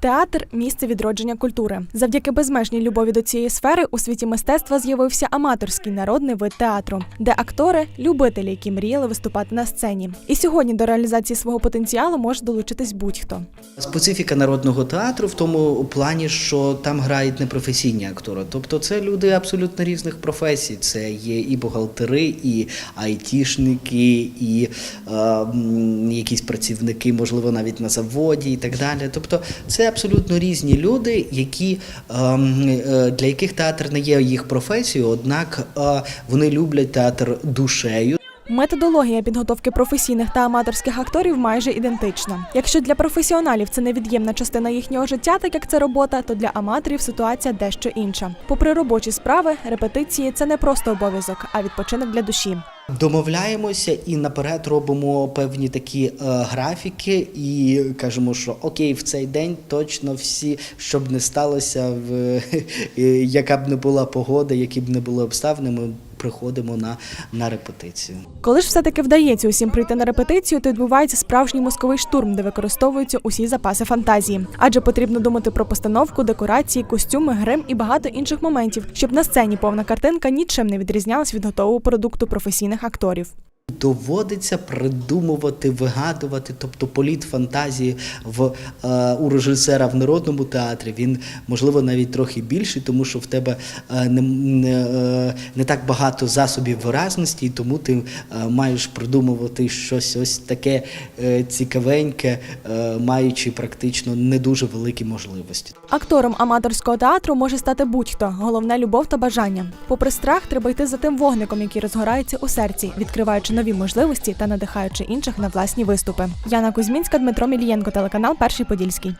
Театр місце відродження культури. Завдяки безмежній любові до цієї сфери у світі мистецтва з'явився аматорський народний вид театру, де актори любителі, які мріяли виступати на сцені. І сьогодні до реалізації свого потенціалу може долучитись будь-хто. Специфіка народного театру в тому плані, що там грають непрофесійні актори. Тобто це люди абсолютно різних професій. Це є і бухгалтери, і айтішники, і е, якісь працівники, можливо, навіть на заводі і так далі. Тобто це абсолютно різні люди, які, ем, е, для яких театр не є їх професією, однак е, вони люблять театр душею. Методологія підготовки професійних та аматорських акторів майже ідентична. Якщо для професіоналів це невід'ємна частина їхнього життя, так як це робота, то для аматорів ситуація дещо інша. Попри робочі справи, репетиції це не просто обов'язок, а відпочинок для душі. Домовляємося і наперед робимо певні такі е, графіки, і кажемо, що окей, в цей день точно всі, щоб не сталося, в, яка б не була погода, які б не були обставини, ми приходимо на, на репетицію. Коли ж все-таки вдається усім прийти на репетицію, то відбувається справжній мозковий штурм, де використовуються усі запаси фантазії. Адже потрібно думати про постановку, декорації, костюми, грим і багато інших моментів, щоб на сцені повна картинка нічим не відрізнялась від готового продукту професійних акторів. Доводиться придумувати, вигадувати, тобто політ фантазії в е, у режисера в народному театрі. Він можливо навіть трохи більший, тому що в тебе е, не, е, не так багато засобів виразності, і тому ти е, маєш придумувати щось ось таке е, цікавеньке, е, маючи практично не дуже великі можливості. Актором аматорського театру може стати будь-хто. Головне любов та бажання. Попри страх, треба йти за тим вогником, який розгорається у серці, відкриваючи нові можливості та надихаючи інших на власні виступи. Яна Кузьмінська, Дмитро Мілієнко, телеканал Перший Подільський.